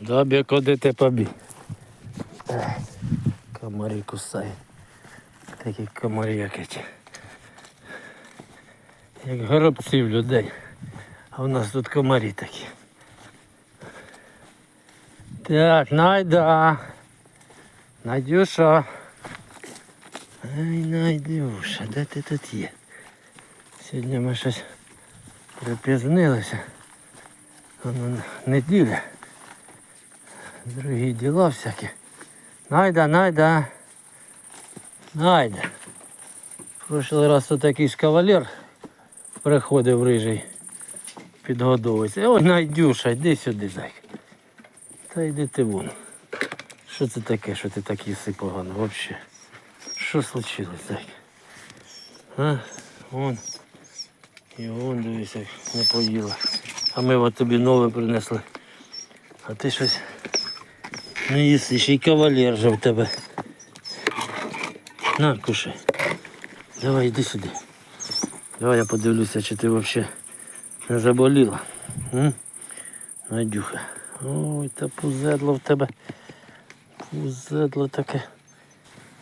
Добі, куди побіг? Комарі кусає. Такі комарі якісь. Як горобці в людей. А у нас тут комарі такі. Так, найда. Надюша. Ай, Найдюша, де ти тут є? Сьогодні ми щось припізнилися. Воно неділя. Другі діла всякі. Найда, найда. Найда. Прошлий раз тут якийсь кавалер приходив рижий. Підгодовується. Ой, Найдюша, йди сюди, зайка. Та йди ти вон. Що це таке, що ти так їси погано взагалі? Що случилось, зайка? А? Вон. І вон дивись, як не поїла. А ми от тобі нове принесли. А ти щось не їси, ще й кавалер же в тебе. На, кушай. Давай, йди сюди. Давай я подивлюся, чи ти взагалі не заболіла. Надюха. Ой, та пузедло в тебе. Пузедло таке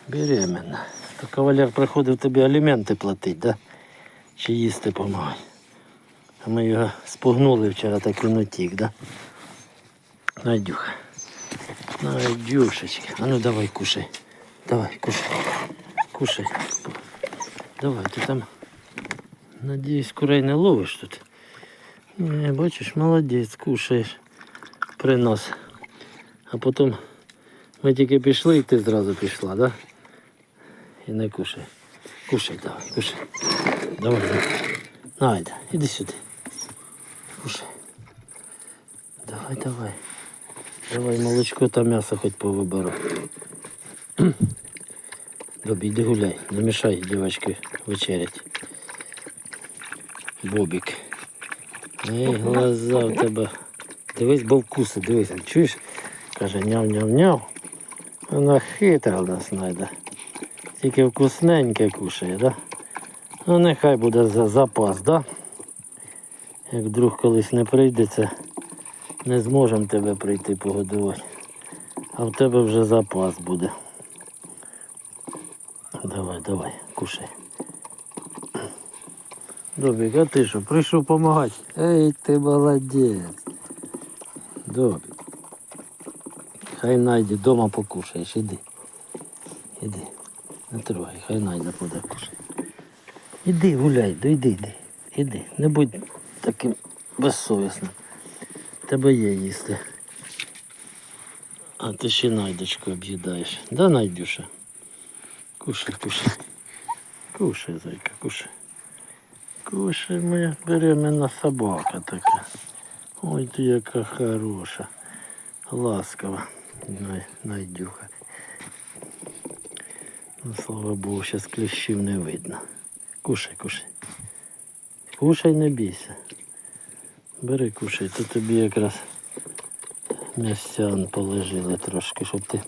беременна. То кавалер приходив тобі аліменти платить, да? Чи їсти помагати. А ми його спугнули вчора так він утік, да? Надюха. Надюшечка. А ну давай кушай. Давай, кушай. Кушай. Давай, ти там. Надіюсь, курей не ловиш тут. Не, бачиш, молодець, кушаєш. Принос. А потім ми тільки пішли і ти зразу пішла, да? І не кушай. Кушай, давай, кушай. Давай, давай. Найда, іди сюди. Кушай. Давай, давай. Давай молочко та м'ясо хоч повиберу. Добі, йди гуляй, не мішай дівчатки вечерять. Бобік. Ей, глаза в тебе. Дивись, бовкуси, дивись, чуєш? Каже, няв-няв-няв. Вона хитра в нас знайде. Тільки вкусненьке кушає, да? Ну нехай буде за запас, да? Як вдруг колись не прийдеться, не зможемо тебе прийти погодувати. А в тебе вже запас буде. Давай, давай, кушай. Добік, а ти що, прийшов допомагати? Ей, ти молодець. Добік. Хай найде дома покушаєш, іди. Іди. Не трогай, хай найде буде кушати. Іди гуляй, да йди, йди. Іди. Не будь таким безсовісним. Тебе є їсти. А ти ще найдочку об'їдаєш. Да, найдюша? Кушай, кушай. Кушай, зайка, кушай. Кушай, моя беременна собака така. Ой, ти яка хороша. Ласкава. Най, найдюха. Ну, слава Богу, зараз кліщів не видно. Кушай, кушай. Кушай, не бійся. Бери, кушай, то тобі якраз м'ясцян положили трошки, щоб ти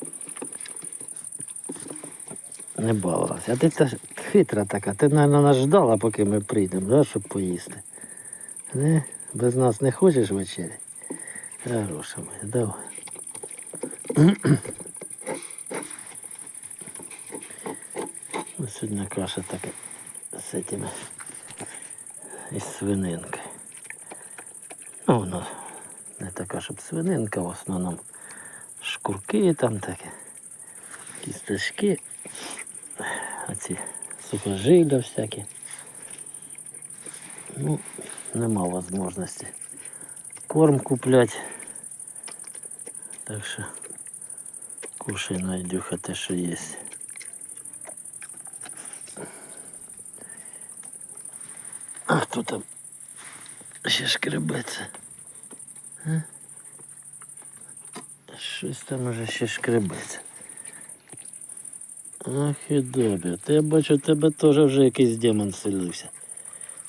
не балувалася. А ти та хитра така, ти, мабуть, нас ждала, поки ми прийдемо, да, щоб поїсти. Не? Без нас не хочеш вечері? Хороша моя, давай. Сьогодні каша така з этими із свининкою. Ну, воно не така, щоб свининка, в основному шкурки там таке, кісточки, оці сухожилля всякі. Ну, нема можливості корм купляти. Так що кушай найдюха те, що є. А хто там ще шкребеться? А? Щось там уже ще шкребеться. Ах і добре. Та я бачу, у тебе теж вже якийсь демон селився.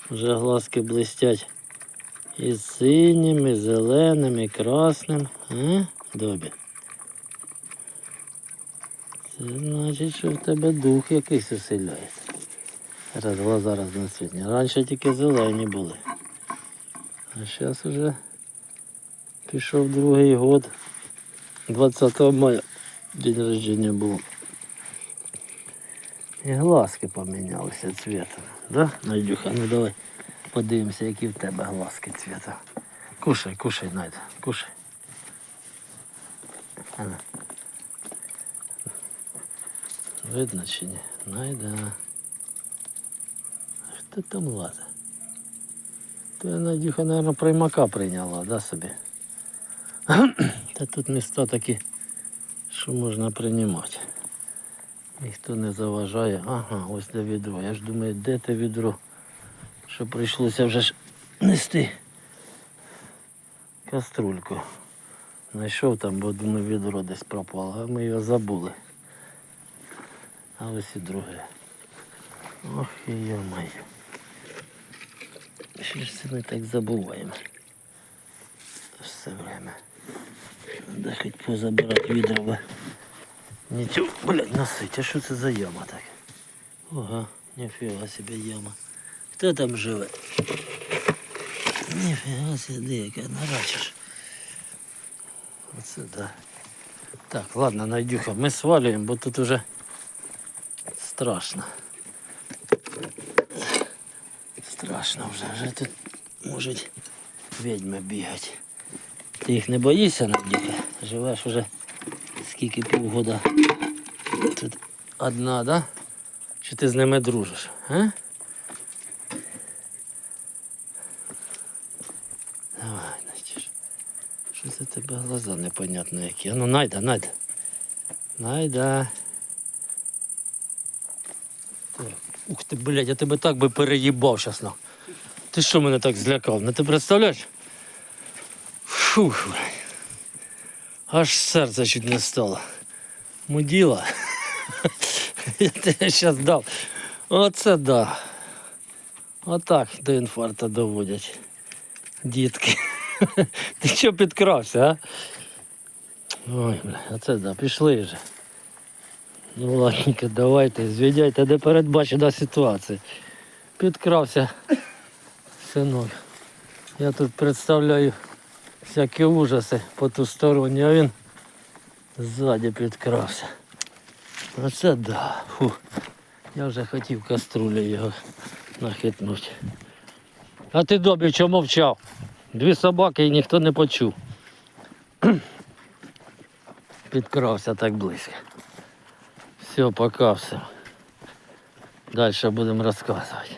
Вже глазки блистять. І синім, і зеленим, і красним. А? Добре. Це значить, що в тебе дух якийсь оселяється. Зараз глаза разноцвітні. Раніше тільки зелені були. А зараз вже пішов другий год. 20 мая день рождения був. І глазки помінялися цвітом. Да, Найдюха, ну давай подивимося, які в тебе глазки цвіта. Кушай, кушай, Найда, кушай. Ана. Видно чи ні? Найда. Хто там лазить? Ти Надюха, мабуть, приймака прийняла, да, собі? Та тут міста такі, що можна приймати. Ніхто не заважає. Ага, ось де відро. Я ж думаю, де те відро? Що прийшлося вже ж нести каструльку. Знайшов там, бо думаю, відро десь пропало, а ми його забули. А ось і друге. Ох і. Що ж це ми так забуваємо? Все время. Надо хоч позабирати відра. бо Нічого, блядь, насить, а що це за яма так? Ага, ніфіга собі яма. Хто там живе? Ніфіга собі, яка нарачиш. Оце да. Так, ладно, Найдюха, ми свалюємо, бо тут уже страшно. Страшно вже, вже тут можуть відьми бігати. Ти їх не боїшся, Надюха? Живеш уже скільки півгода. Тут одна, да? Чи ти з ними дружиш? А? Давай, Настюш. Що це тебе глаза непонятно які? А ну найда, найда. Найда. Ух ти, блядь, я тебе так би переїбав щас на. Ти що мене так злякав? Не ти представляєш? Фух. Аж серце чуть не стало. Муділа. Я тебе зараз дав. Оце да. Отак до інфаркту доводять. Дітки. Ти що підкрався, а? Ой, бля, оце да, пішли вже. Ну ладненько, давайте, звідяйте, де передбачена ситуація. Підкрався синок. Я тут представляю всякі ужаси потусторонні, а він ззаді підкрався. Оце да. Фу. Я вже хотів каструлі його нахитнути. А ти добі чого мовчав? Дві собаки і ніхто не почув. Підкрався так близько. Все, пока все. Далі будемо розказувати.